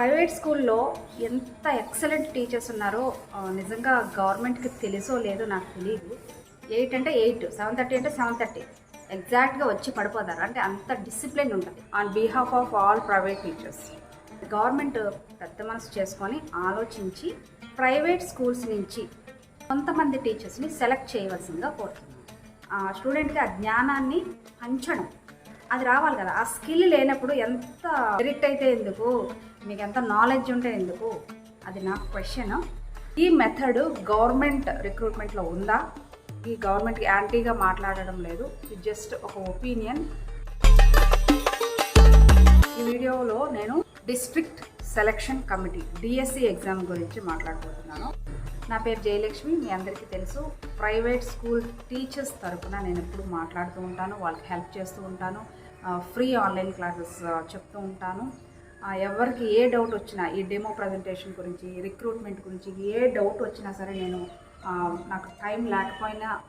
Private స్కూల్లో ఎంత excellent teachers ఉన్నారో నిజంగా గవర్నమెంట్కి తెలుసో లేదో నాకు తెలియదు ఎయిట్ అంటే ఎయిట్ సెవెన్ థర్టీ అంటే సెవెన్ థర్టీ. ఎగ్జాక్ట్గా వచ్చి పడిపోతారు. అంటే అంత డిసిప్లిన్ ఉంటుంది. On behalf of all private teachers. Government పెద్ద మనసు చేసుకొని ఆలోచించి ప్రైవేట్ స్కూల్స్ నుంచి కొంతమంది టీచర్స్ని సెలెక్ట్ చేయవలసిందిగా కోరుతున్నాను. ఆ స్టూడెంట్కి ఆ జ్ఞానాన్ని పంచడం. అది రావాలి కదా. ఆ స్కిల్ లేనప్పుడు ఎంత మెరిట్ అయితే ఎందుకు? మీకు ఎంత నాలెడ్జ్ ఉంటే ఎందుకు? అది నా క్వశ్చన్ ఈ మెథడ్ గవర్నమెంట్ రిక్రూట్మెంట్లో ఉందా? ఈ గవర్నమెంట్కి యాంటీగా మాట్లాడడం లేదు. ఇది జస్ట్ ఒక ఒపీనియన్ ఈ వీడియోలో నేను district selection committee DSC exam గురించి మాట్లాడబోతున్నాను. నా పేరు జయలక్ష్మి మీ అందరికీ తెలుసు. ప్రైవేట్ స్కూల్ టీచర్స్ తరఫున నేను ఎప్పుడు మాట్లాడుతూ ఉంటాను. వాళ్ళకి హెల్ప్ చేస్తూ ఉంటాను. ఫ్రీ ఆన్లైన్ క్లాసెస్ చెప్తూ ఉంటాను. ఎవరికి ఏ డౌట్ వచ్చినా ఈ డెమో ప్రజెంటేషన్ గురించి రిక్రూట్మెంట్ గురించి ఏ డౌట్ వచ్చినా సరే నేను నాకు టైం లేకపోయినా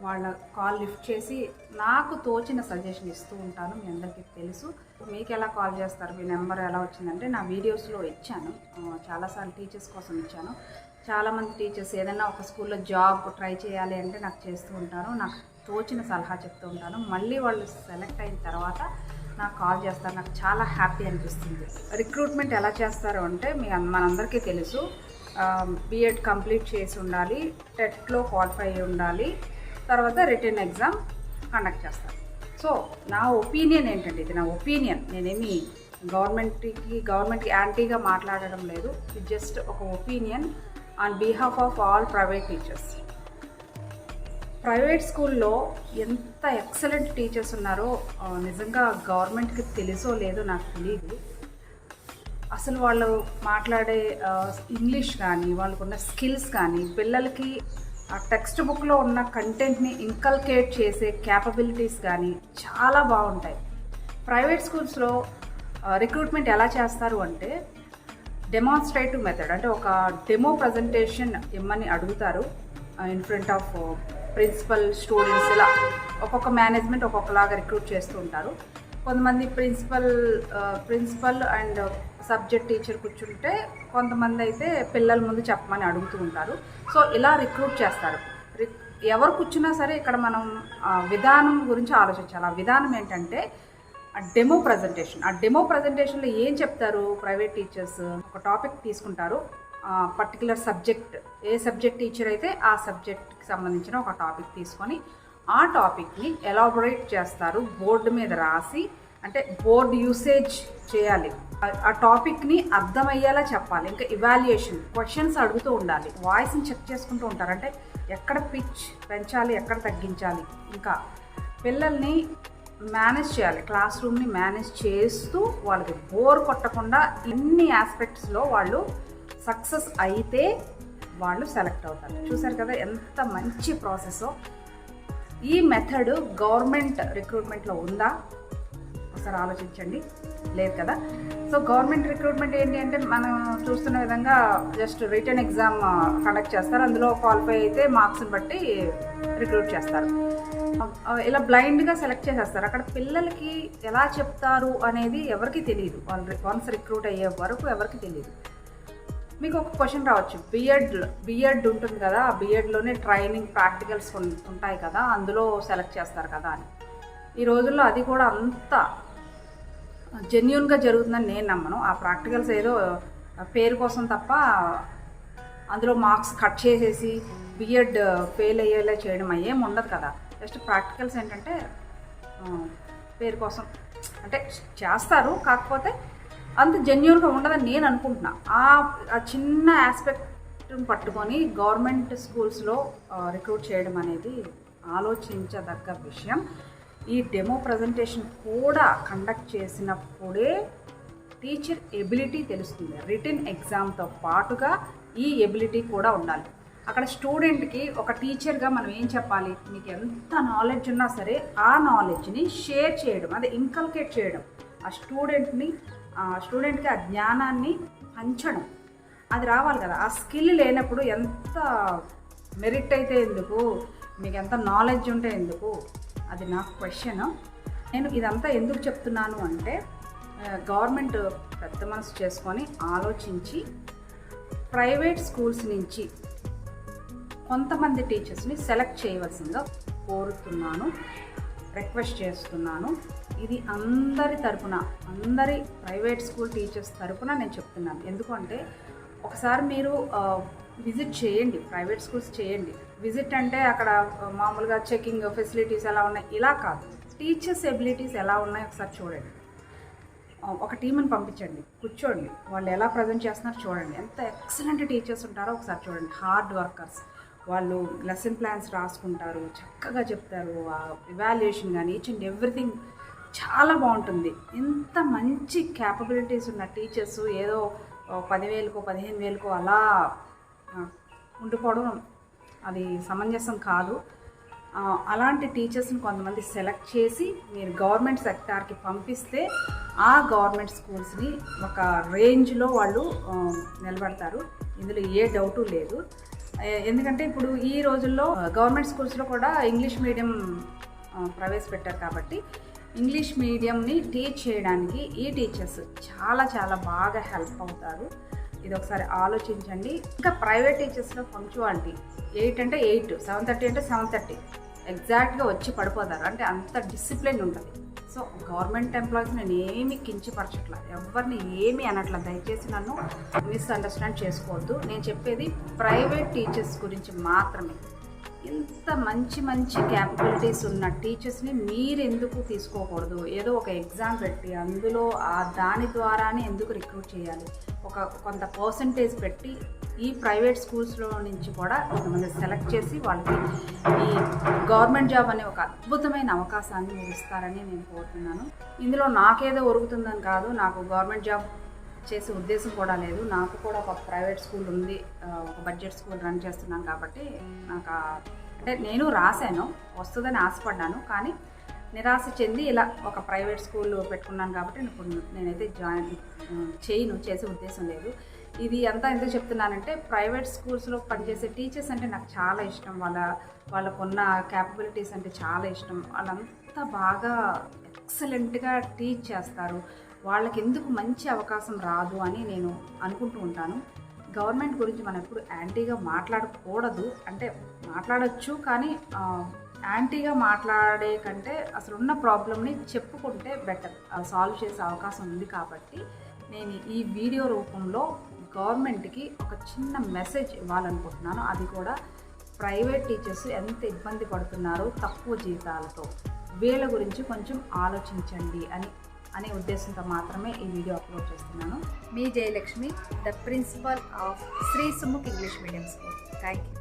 వాళ్ళ కాల్ లిఫ్ట్ చేసి నాకు తోచిన సజెషన్ ఇస్తూ ఉంటాను మీ అందరికీ తెలుసు. మీకు ఎలా కాల్ చేస్తారు మీ నెంబర్ ఎలా వచ్చిందంటే నా వీడియోస్లో ఇచ్చాను. చాలాసార్లు టీచర్స్ కోసం ఇచ్చాను. చాలామంది టీచర్స్ ఏదైనా ఒక స్కూల్లో జాబ్ ట్రై చేయాలి అంటే నాకు చేస్తూ ఉంటాను. నాకు తోచిన సలహా చెప్తూ ఉంటాను. మళ్ళీ వాళ్ళు సెలెక్ట్ అయిన తర్వాత నాకు కాల్ చేస్తారు. నాకు చాలా హ్యాపీ అనిపిస్తుంది. రిక్రూట్మెంట్ ఎలా చేస్తారు అంటే మీ మనందరికీ తెలుసు. బీఎడ్ కంప్లీట్ చేసి ఉండాలి. టెట్లో క్వాలిఫై అయి ఉండాలి. తర్వాత రిటర్న్ ఎగ్జామ్ కండక్ట్ చేస్తారు. సో నా ఒపీనియన్ ఏంటంటే ఇది నా ఒపీనియన్. నేనేమి గవర్నమెంట్కి గవర్నమెంట్కి యాంటీగా మాట్లాడడం లేదు. ఇది జస్ట్ ఒక opinion on behalf of all private teachers. Private స్కూల్లో ఎంత ఎక్సలెంట్ టీచర్స్ ఉన్నారో నిజంగా గవర్నమెంట్కి తెలుసో లేదో నాకు తెలియదు అసలు వాళ్ళు మాట్లాడే ఇంగ్లీష్ కానీ వాళ్ళకున్న స్కిల్స్ కానీ పిల్లలకి ఆ టెక్స్ట్ బుక్లో ఉన్న కంటెంట్ని ఇంకల్కేట్ చేసే క్యాపబిలిటీస్ కానీ చాలా బాగుంటాయి. ప్రైవేట్ స్కూల్స్లో రిక్రూట్మెంట్ ఎలా చేస్తారు అంటే డెమాన్స్ట్రేటివ్ మెథడ్ అంటే ఒక డెమో ప్రజెంటేషన్ ఇమ్మని అడుగుతారు in front of principal students ఇలా ఒక్కొక్క మేనేజ్మెంట్ ఒక్కొక్కలాగా రిక్రూట్ చేస్తూ ఉంటారు. కొంతమంది principal principal and subject teacher కూర్చుంటే కొంతమంది అయితే పిల్లల ముందు చెప్పమని అడుగుతూ ఉంటారు. సో ఇలా రిక్రూట్ చేస్తారు. రి- ఎవరు కూర్చున్నా సరే ఇక్కడ మనం విధానం గురించి ఆలోచించాలి. ఆ విధానం ఏంటంటే ఆ డెమో ప్రజెంటేషన్. ఆ డెమో ప్రజెంటేషన్లో ఏం చెప్తారు ప్రైవేట్ టీచర్స్? ఒక టాపిక్ తీసుకుంటారు. పర్టికులర్ సబ్జెక్ట్ ఏ సబ్జెక్ట్ టీచర్ అయితే ఆ సబ్జెక్ట్కి సంబంధించిన ఒక టాపిక్ తీసుకొని ఆ టాపిక్ని ఎలాబొరేట్ చేస్తారు బోర్డు మీద రాసి అంటే బోర్డు యూసేజ్ చేయాలి. ఆ- టాపిక్ని అర్థమయ్యేలా చెప్పాలి. ఇంకా ఇవాల్యుయేషన్ క్వశ్చన్స్ అడుగుతూ ఉండాలి. వాయిస్ని చెక్ చేసుకుంటూ ఉంటారు. అంటే ఎక్కడ పిచ్ పెంచాలి ఎక్కడ తగ్గించాలి. ఇంకా పిల్లల్ని మేనేజ్ చేయాలి. క్లాస్ రూమ్ని మేనేజ్ చేస్తూ వాళ్ళకి బోర్ కొట్టకుండా ఇన్ని ఆస్పెక్ట్స్లో వాళ్ళు సక్సెస్ అయితే వాళ్ళు సెలెక్ట్ అవుతారు. చూసారు కదా ఎంత మంచి ప్రాసెస్. ఈ మెథడ్ గవర్నమెంట్ రిక్రూట్మెంట్లో ఉందా? ఒకసారి ఆలోచించండి. లేదు కదా? సో గవర్నమెంట్ రిక్రూట్మెంట్ ఏంటి అంటే మనం చూస్తున్న విధంగా జస్ట్ రిటర్న్ ఎగ్జామ్ కండక్ట్ చేస్తారు. అందులో క్వాలిఫై అయితే మార్క్స్ని బట్టి రిక్రూట్ చేస్తారు. ఇలా బ్లైండ్గా సెలెక్ట్ చేసేస్తారు. అక్కడ పిల్లలకి ఎలా చెప్తారు అనేది ఎవరికి తెలియదు వాళ్ళు వన్స్ రిక్రూట్ అయ్యే వరకు ఎవరికి తెలియదు మీకు ఒక క్వశ్చన్ రావచ్చు బిఎడ్ బిఎడ్ ఉంటుంది కదా ఆ బిఎడ్లోనే ట్రైనింగ్ ప్రాక్టికల్స్ ఉంటాయి కదా అందులో సెలెక్ట్ చేస్తారు కదా అని. ఈ రోజుల్లో అది కూడా అంత జెన్యున్గా జరుగుతుందని నేను నమ్మను. ఆ ప్రాక్టికల్స్ ఏదో పేరు కోసం తప్ప అందులో మార్క్స్ కట్ చేసేసి బిఎడ్ ఫెయిల్ అయ్యేలా చేయడం అయ్యేం ఉండదు కదా. జస్ట్ ప్రాక్టికల్స్ ఏంటంటే పేరు కోసం అంటే చేస్తారు. కాకపోతే అంత జెన్యున్గా ఉండదని నేను అనుకుంటున్నా. ఆ చిన్న ఆస్పెక్ట్ పట్టుకొని గవర్నమెంట్ స్కూల్స్లో రిక్రూట్ చేయడం అనేది ఆలోచించదగ్గ విషయం. ఈ డెమో ప్రజెంటేషన్ కూడా కండక్ట్ చేసినప్పుడే టీచర్ ఎబిలిటీ తెలుస్తుంది. రిటర్న్ ఎగ్జామ్తో పాటుగా ఈ ఎబిలిటీ కూడా ఉండాలి. అక్కడ స్టూడెంట్కి ఒక టీచర్గా మనం ఏం చెప్పాలి? మీకు ఎంత నాలెడ్జ్ ఉన్నా సరే ఆ నాలెడ్జ్ని షేర్ చేయడం అదే ఇంకల్కేట్ చేయడం. ఆ స్టూడెంట్ని స్టూడెంట్కి ఆ జ్ఞానాన్ని పంచడం. అది రావాలి కదా. ఆ స్కిల్ లేనప్పుడు ఎంత మెరిట్ అయితే ఎందుకు? మీకు ఎంత నాలెడ్జ్ ఉంటే ఎందుకు? అది నా క్వశ్చన్ నేను ఇదంతా ఎందుకు చెప్తున్నాను అంటే గవర్నమెంట్ పెద్ద మనసు చేసుకొని ఆలోచించి ప్రైవేట్ స్కూల్స్ నుంచి కొంతమంది టీచర్స్ని సెలెక్ట్ చేయవలసిందిగా కోరుతున్నాను. రిక్వెస్ట్ చేస్తున్నాను. ఇది అందరి తరపున అందరి ప్రైవేట్ స్కూల్ టీచర్స్ తరపున నేను చెప్తున్నాను. ఎందుకంటే ఒకసారి మీరు విజిట్ చేయండి ప్రైవేట్ స్కూల్స్ చేయండి. విజిట్ అంటే అక్కడ మామూలుగా చెకింగ్ ఫెసిలిటీస్ ఎలా ఉన్నాయి? ఇలా కాదు. టీచర్స్ ఎబిలిటీస్ ఎలా ఉన్నాయి ఒకసారి చూడండి. ఒక టీంని పంపించండి. కూర్చోండి. వాళ్ళు ఎలా ప్రజెంట్ చేస్తున్నారో చూడండి. ఎంత ఎక్సలెంట్ టీచర్స్ ఉంటారో ఒకసారి చూడండి. Hard workers. వాళ్ళు లెసన్ ప్లాన్స్ రాసుకుంటారు చక్కగా చెప్తారు ఆ ఇవాల్యుయేషన్ కానీ ఈచ్ అండ్ ఎవ్రీథింగ్ చాలా బాగుంటుంది. ఇంత మంచి క్యాపబిలిటీస్ ఉన్న టీచర్స్ ఏదో పదివేలకో పదిహేను వేలకో అలా ఉండిపోవడం అది సమంజసం కాదు. అలాంటి టీచర్స్ని కొంతమంది సెలెక్ట్ చేసి మీరు గవర్నమెంట్ సెక్టార్కి పంపిస్తే ఆ గవర్నమెంట్ స్కూల్స్ని ఒక రేంజ్లో వాళ్ళు నిలబడతారు. ఇందులో ఏ డౌటు లేదు. ఎందుకంటే ఇప్పుడు ఈ రోజుల్లో గవర్నమెంట్ స్కూల్స్లో కూడా ఇంగ్లీష్ మీడియం ప్రవేశపెట్టారు కాబట్టి ఇంగ్లీష్ మీడియంని టీచ్ చేయడానికి ఈ టీచర్స్ చాలా చాలా బాగా హెల్ప్ అవుతారు. ఇది ఒకసారి ఆలోచించండి. ఇంకా ప్రైవేట్ టీచర్స్లో పంక్చువాలిటీ ఎయిట్ అంటే ఎయిట్ సెవెన్ థర్టీ అంటే సెవెన్ థర్టీ ఎగ్జాక్ట్గా వచ్చి పడిపోతారు. అంటే అంత డిసిప్లిన్ ఉంటుంది. సో గవర్నమెంట్ ఎంప్లాయీస్ నేను ఏమి కించపరచట్లా. ఎవరిని ఏమి అనట్లా. దయచేసి నన్ను మిస్అండర్స్టాండ్ చేసుకోవద్దు. నేను చెప్పేది ప్రైవేట్ టీచర్స్ గురించి మాత్రమే. ఇంత మంచి మంచి క్యాపబిలిటీస్ ఉన్న టీచర్స్ని మీరు ఎందుకు తీసుకోకూడదు? ఏదో ఒక ఎగ్జామ్ పెట్టి అందులో ఆ దాని ద్వారానే ఎందుకు రిక్రూట్ చేయాలి? ఒక కొంత పర్సంటేజ్ పెట్టి ఈ ప్రైవేట్ స్కూల్స్లో నుంచి కూడా కొంతమంది సెలెక్ట్ చేసి వాళ్ళకి ఈ గవర్నమెంట్ జాబ్ అనే ఒక అద్భుతమైన అవకాశాన్ని మీరు ఇస్తారని నేను కోరుతున్నాను. ఇందులో నాకేదో ఒరుగుతుందని కాదు నాకు గవర్నమెంట్ జాబ్ చేసే ఉద్దేశం కూడా లేదు. నాకు కూడా ఒక ప్రైవేట్ స్కూల్ ఉంది ఒక బడ్జెట్ స్కూల్ రన్ చేస్తున్నాను కాబట్టి నాకు అంటే నేను రాశాను వస్తుందని ఆశపడ్డాను కానీ నిరాశ చెంది ఇలా ఒక ప్రైవేట్ స్కూల్ పెట్టుకున్నాను కాబట్టి ఇప్పుడు నేనైతే జాయిన్ చేయను చేసే ఉద్దేశం లేదు. ఇది అంతా ఎందుకు చెప్తున్నానంటే ప్రైవేట్ స్కూల్స్లో పనిచేసే టీచర్స్ అంటే నాకు చాలా ఇష్టం. వాళ్ళ వాళ్ళకున్న క్యాపబిలిటీస్ అంటే చాలా ఇష్టం. వాళ్ళంతా బాగా ఎక్సలెంట్గా టీచ్ చేస్తారు. వాళ్ళకి ఎందుకు మంచి అవకాశం రాదు అని నేను అనుకుంటూ ఉంటాను. గవర్నమెంట్ గురించి మనం ఎప్పుడు యాంటీగా మాట్లాడకూడదు. అంటే మాట్లాడచ్చు కానీ యాంటీగా మాట్లాడే కంటే అసలు ఉన్న ప్రాబ్లమ్ని చెప్పుకుంటే బెటర్. సాల్వ్ చేసే అవకాశం ఉంది కాబట్టి నేను ఈ వీడియో రూపంలో గవర్నమెంట్కి ఒక చిన్న మెసేజ్ ఇవ్వాలనుకుంటున్నాను. అది కూడా ప్రైవేట్ టీచర్స్ ఎంత ఇబ్బంది పడుతున్నారో తక్కువ జీతాలతో. వీళ్ళ గురించి కొంచెం ఆలోచించండి అని అనే ఉద్దేశంతో మాత్రమే ఈ వీడియో అప్లోడ్ చేస్తున్నాను. మీ Jayalakshmi the principal of Shri Sumukh English medium school. Thank you